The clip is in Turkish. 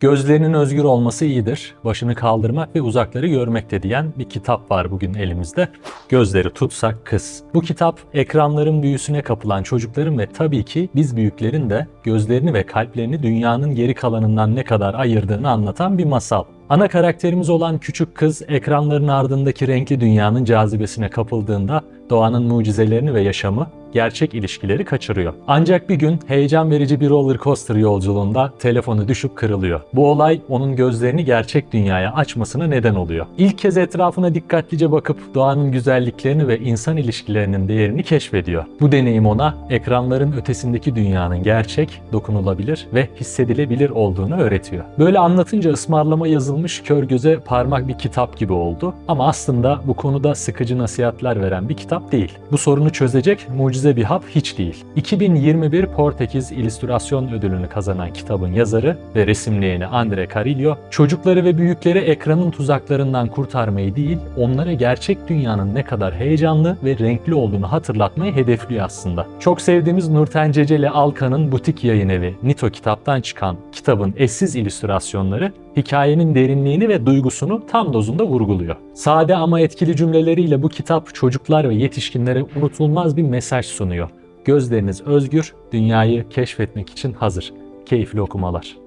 Gözlerinin özgür olması iyidir, başını kaldırmak ve uzakları görmekte diyen bir kitap var bugün elimizde. Gözleri tutsak kız. Bu kitap ekranların büyüsüne kapılan çocukların ve tabii ki biz büyüklerin de gözlerini ve kalplerini dünyanın geri kalanından ne kadar ayırdığını anlatan bir masal. Ana karakterimiz olan küçük kız ekranların ardındaki renkli dünyanın cazibesine kapıldığında doğanın mucizelerini ve yaşamı, gerçek ilişkileri kaçırıyor. Ancak bir gün heyecan verici bir roller coaster yolculuğunda telefonu düşüp kırılıyor. Bu olay onun gözlerini gerçek dünyaya açmasına neden oluyor. İlk kez etrafına dikkatlice bakıp doğanın güzelliklerini ve insan ilişkilerinin değerini keşfediyor. Bu deneyim ona ekranların ötesindeki dünyanın gerçek, dokunulabilir ve hissedilebilir olduğunu öğretiyor. Böyle anlatınca ısmarlama yazılmış kör göze parmak bir kitap gibi oldu ama aslında bu konuda sıkıcı nasihatler veren bir kitap değil. Bu sorunu çözecek mucize bir hap hiç değil. 2021 Portekiz İllüstrasyon Ödülünü kazanan kitabın yazarı ve resimleyeni Andre Carillo, çocukları ve büyükleri ekranın tuzaklarından kurtarmayı değil, onlara gerçek dünyanın ne kadar heyecanlı ve renkli olduğunu hatırlatmayı hedefliyor aslında. Çok sevdiğimiz Nurten Ceceli Alkan'ın butik yayın evi Nito kitaptan çıkan kitabın eşsiz illüstrasyonları hikayenin derinliğini ve duygusunu tam dozunda vurguluyor. Sade ama etkili cümleleriyle bu kitap çocuklar ve yetişkinlere unutulmaz bir mesaj sunuyor. Gözleriniz özgür, dünyayı keşfetmek için hazır. Keyifli okumalar.